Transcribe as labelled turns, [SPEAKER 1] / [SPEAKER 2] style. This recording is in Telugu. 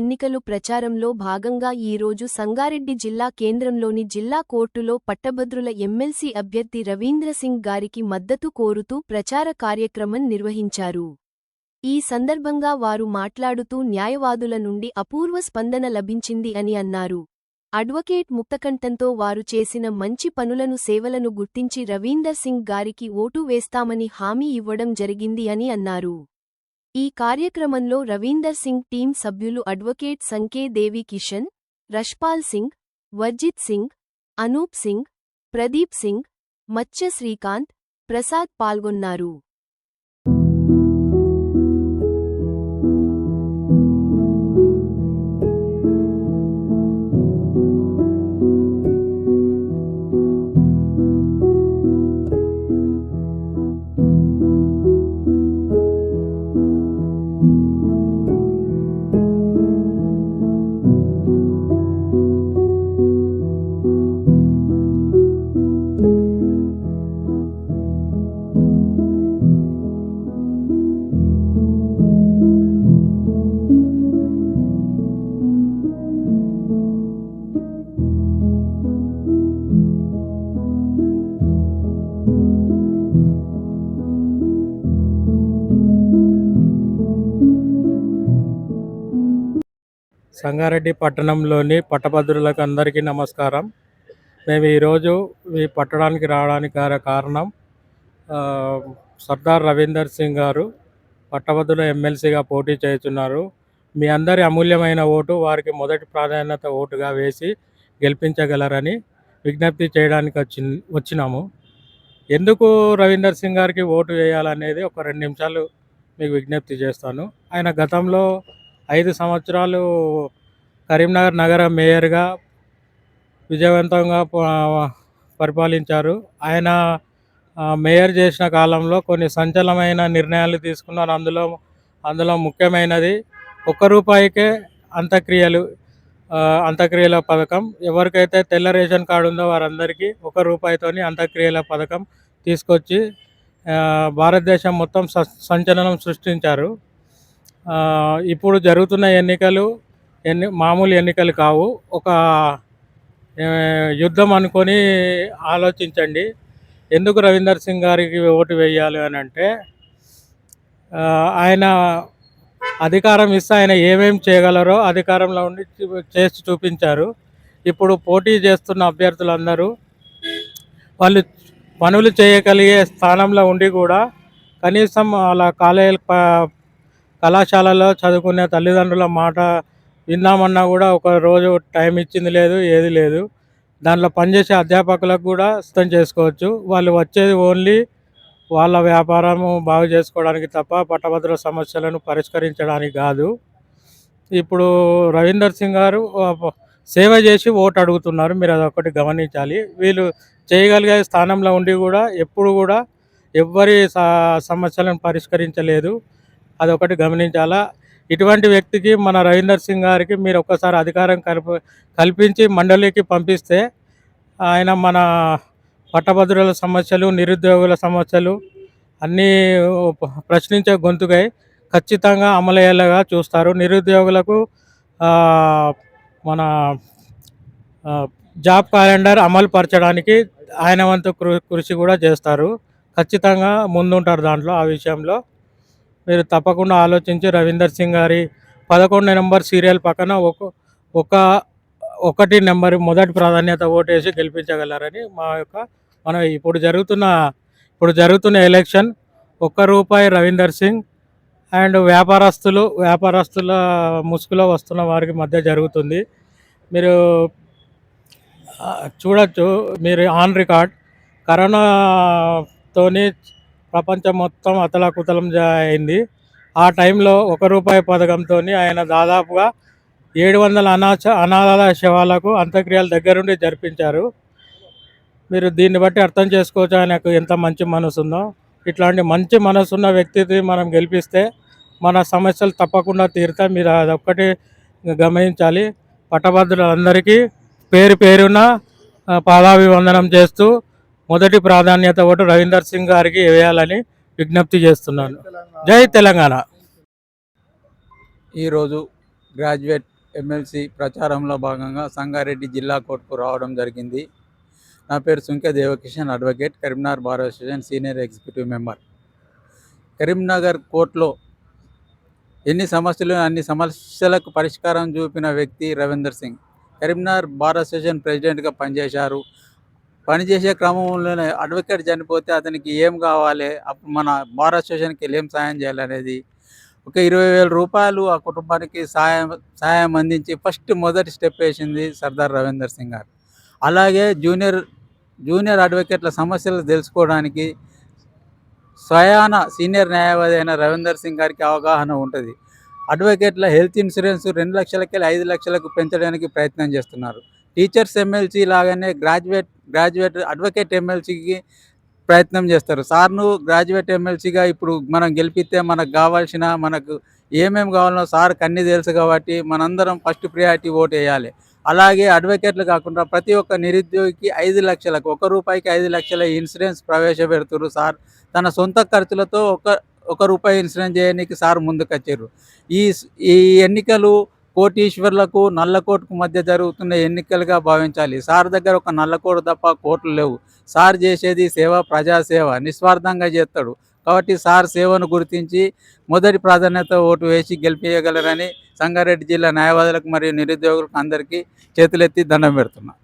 [SPEAKER 1] ఎన్నికలు ప్రచారంలో భాగంగా ఈరోజు సంగారెడ్డి జిల్లా కేంద్రంలోని జిల్లా కోర్టులో పట్టభద్రుల ఎమ్మెల్సీ అభ్యర్థి రవీంద్ర సింగ్ గారికి మద్దతు కోరుతూ ప్రచార కార్యక్రమం నిర్వహించారు. ఈ సందర్భంగా వారు మాట్లాడుతూ న్యాయవాదుల నుండి అపూర్వ స్పందన లభించింది అని అన్నారు. అడ్వకేట్ ముక్తకంఠంతో వారు చేసిన మంచి పనులను సేవలను గుర్తించి రవీందర్ సింగ్ గారికి ఓటు వేస్తామని హామీ ఇవ్వడం జరిగింది అని అన్నారు. ఈ కార్యక్రమంలో రవీందర్ సింగ్ టీం సభ్యులు అడ్వకేట్ సంకే దేవి కిషన్ రష్పాల్ సింగ్ వర్జిత్ సింగ్ అనూప్ సింగ్ ప్రదీప్ సింగ్ మత్స్య శ్రీకాంత్ ప్రసాద్ పాల్గొన్నారు.
[SPEAKER 2] సంగారెడ్డి పట్టణంలోని పట్టభద్రులకు అందరికీ నమస్కారం. మేము ఈరోజు ఈ పట్టణానికి రావడానికి కారణం సర్దార్ రవీందర్ సింగ్ గారు పట్టభద్రుల ఎమ్మెల్సీగా పోటీ చేస్తున్నారు. మీ అందరి అమూల్యమైన ఓటు వారికి మొదటి ప్రాధాన్యత ఓటుగా వేసి గెలిపించగలరని విజ్ఞప్తి చేయడానికి వచ్చి వచ్చినాము. ఎందుకు రవీందర్ సింగ్ గారికి ఓటు వేయాలనేది ఒక రెండు నిమిషాలు మీకు విజ్ఞప్తి చేస్తాను. ఆయన గతంలో ఐదు సంవత్సరాలు కరీంనగర్ నగర మేయర్గా విజయవంతంగా పరిపాలించారు. ఆయన మేయర్ చేసిన కాలంలో కొన్ని సంచలనమైన నిర్ణయాలు తీసుకున్నారు. అందులో అందులో ముఖ్యమైనది ఒక్క రూపాయికే అంత్యక్రియలు అంత్యక్రియల పథకం. ఎవరికైతే తెల్ల రేషన్ కార్డు ఉందో వారందరికీ ఒక రూపాయితోని అంత్యక్రియల పథకం తీసుకొచ్చి భారతదేశం మొత్తం స- సంచలనం సృష్టించారు. ఇప్పుడు జరుగుతున్న ఎన్నికలు ఎన్ని మామూలు ఎన్నికలు కావు. ఒక యుద్ధం అనుకొని ఆలోచించండి. ఎందుకు రవీందర్ సింగ్ గారికి ఓటు వేయాలి అని అంటే ఆయన అధికారం ఇస్తే ఆయన ఏమేం చేయగలరో అధికారంలో ఉండి చేసి చూపించారు. ఇప్పుడు పోటీ చేస్తున్న అభ్యర్థులందరూ వాళ్ళు పనులు చేయగలిగే స్థానంలో ఉండి కూడా కనీసం అలా కాలేజీ కళాశాలలో చదువుకునే తల్లిదండ్రుల మాట విందామన్నా కూడా ఒక రోజు టైం ఇచ్చింది లేదు ఏది లేదు. దాంట్లో పనిచేసే అధ్యాపకులకు కూడా అర్థం చేసుకోవచ్చు. వాళ్ళు వచ్చేది ఓన్లీ వాళ్ళ వ్యాపారము బాగు చేసుకోవడానికి తప్ప పట్టభద్రుల సమస్యలను పరిష్కరించడానికి కాదు. ఇప్పుడు రవీందర్ సింగ్ గారు సేవ చేసి ఓటు అడుగుతున్నారు. మీరు అదొకటి గమనించాలి. వీళ్ళు చేయగలిగే స్థానంలో ఉండి కూడా ఎప్పుడు కూడా ఎవ్వరి సమస్యలను పరిష్కరించలేదు. అదొకటి గమనించాలా? ఇటువంటి వ్యక్తికి మన రవీందర్ సింగ్ గారికి మీరు ఒక్కసారి అధికారం కల్ప కల్పించి మండలికి పంపిస్తే ఆయన మన పట్టభద్రుల సమస్యలు నిరుద్యోగుల సమస్యలు అన్నీ ప్రశ్నించే గొంతుకై ఖచ్చితంగా అమలయ్యేలాగా చూస్తారు. నిరుద్యోగులకు మన జాబ్ క్యాలెండర్ అమలు పరచడానికి ఆయన వంతు కృ- కృషి కూడా చేస్తారు. ఖచ్చితంగా ముందుంటారు దాంట్లో ఆ విషయంలో. మీరు తప్పకుండా ఆలోచించి రవీందర్ సింగ్ గారి పదకొండు నెంబర్ సీరియల్ పక్కన ఒక ఒక ఒకటి నెంబర్ మొదటి ప్రాధాన్యత ఓటేసి గెలిపించగలరని మా యొక్క మన ఇప్పుడు జరుగుతున్న ఇప్పుడు జరుగుతున్న ఎలక్షన్ ఒక్క రూపాయి రవీందర్ సింగ్ అండ్ వ్యాపారస్తులు వ్యాపారస్తుల ముసుగులో వస్తున్న వారికి మధ్య జరుగుతుంది. మీరు ఆ, చూడొచ్చు మీరు ఆన్ రికార్డ్ కరోనాతోని ప్రపంచం మొత్తం అతలాకుతలం అయింది. ఆ టైంలో ఒక రూపాయి పథకంతో ఆయన దాదాపుగా ఏడు వందల అనాథ అనాథాల శవాలకు అంత్యక్రియలు దగ్గరుండి జరిపించారు. మీరు దీన్ని బట్టి అర్థం చేసుకోవచ్చు ఆయనకు ఎంత మంచి మనసు ఉందో ఇట్లాంటి మంచి మనసు ఉన్న వ్యక్తిని మనం గెలిపిస్తే మన సమస్యలు తప్పకుండా తీరుతాయి. మీరు అదొక్కటి గమనించాలి. పట్టభద్రులందరికీ పేరు పేరున పాదాభివందనం చేస్తూ మొదటి ప్రాధాన్యత ఓటు రవీందర్ సింగ్ గారికి వేయాలని విజ్ఞప్తి చేస్తున్నాను. జై తెలంగాణ.
[SPEAKER 3] ఈరోజు గ్రాడ్యుయేట్ ఎమ్మెల్సీ ప్రచారంలో భాగంగా సంగారెడ్డి జిల్లా కోర్టుకు రావడం జరిగింది. నా పేరు Sunke Devakishan advocate Karimnagar bar association senior executive member. Karimnagar కోర్టులో ఎన్ని సమస్యలు అన్ని సమస్యలకు పరిష్కారం చూపిన వ్యక్తి రవీందర్ సింగ్. కరీంనగర్ బార్ అసోసియేషన్ ప్రెసిడెంట్గా పనిచేశారు. పనిచేసే క్రమంలోనే అడ్వకేట్ చనిపోతే అతనికి ఏం కావాలి? అప్పుడు మన బార్ అసోసియేషన్కి వెళ్ళి ఏం సాయం చేయాలనేది ఒక ఇరవై వేల రూపాయలు ఆ కుటుంబానికి సాయం సాయం అందించి ఫస్ట్ మొదటి స్టెప్ వేసింది సర్దార్ రవీందర్ సింగ్ గారు. అలాగే జూనియర్ జూనియర్ అడ్వకేట్ల సమస్యలు తెలుసుకోవడానికి స్వయాన సీనియర్ న్యాయవాది అయిన రవీందర్ సింగ్ గారికి అవగాహన ఉంటుంది. అడ్వకేట్ల హెల్త్ ఇన్సూరెన్స్ రెండు లక్షలకి ఐదు లక్షలకు పెంచడానికి ప్రయత్నం చేస్తున్నారు. టీచర్స్ ఎమ్మెల్సీ లాగానే గ్రాడ్యుయేట్ గ్రాడ్యుయేట్ అడ్వకేట్ ఎమ్మెల్సీకి ప్రయత్నం చేస్తారు. సార్ను గ్రాడ్యుయేట్ ఎమ్మెల్సీగా ఇప్పుడు మనం గెలిపిస్తే మనకు కావాల్సిన మనకు ఏమేమి కావాలో సార్ కన్నీ తెలుసు కాబట్టి మనందరం ఫస్ట్ ప్రియారిటీ ఓటు వేయాలి. అలాగే అడ్వకేట్లు కాకుండా ప్రతి ఒక్క నిరుద్యోగికి ఐదు లక్షలకు ఒక రూపాయికి ఐదు లక్షల ఇన్సూరెన్స్ ప్రవేశపెడుతున్నారు సార్. తన సొంత ఖర్చులతో ఒక ఒక రూపాయి ఇన్సూరెన్స్ చేయడానికి సార్ ముందుకొచ్చారు. ఈ ఈ ఎన్నికలు కోటీశ్వర్లకు నల్లకోటకు మధ్య జరుగుతున్న ఎన్నికలుగా భావించాలి. సార్ దగ్గర ఒక నల్లకోట తప్ప కోట్లు లేవు. సార్ చేసేది సేవ ప్రజాసేవ నిస్వార్థంగా చేస్తాడు. కాబట్టి సార్ సేవను గుర్తించి మొదటి ప్రాధాన్యత ఓటు వేసి గెలిపించగలరని సంగారెడ్డి జిల్లా న్యాయవాదులకు మరియు నిరుద్యోగులకు అందరికీ చేతులెత్తి దండం పెడుతున్నాను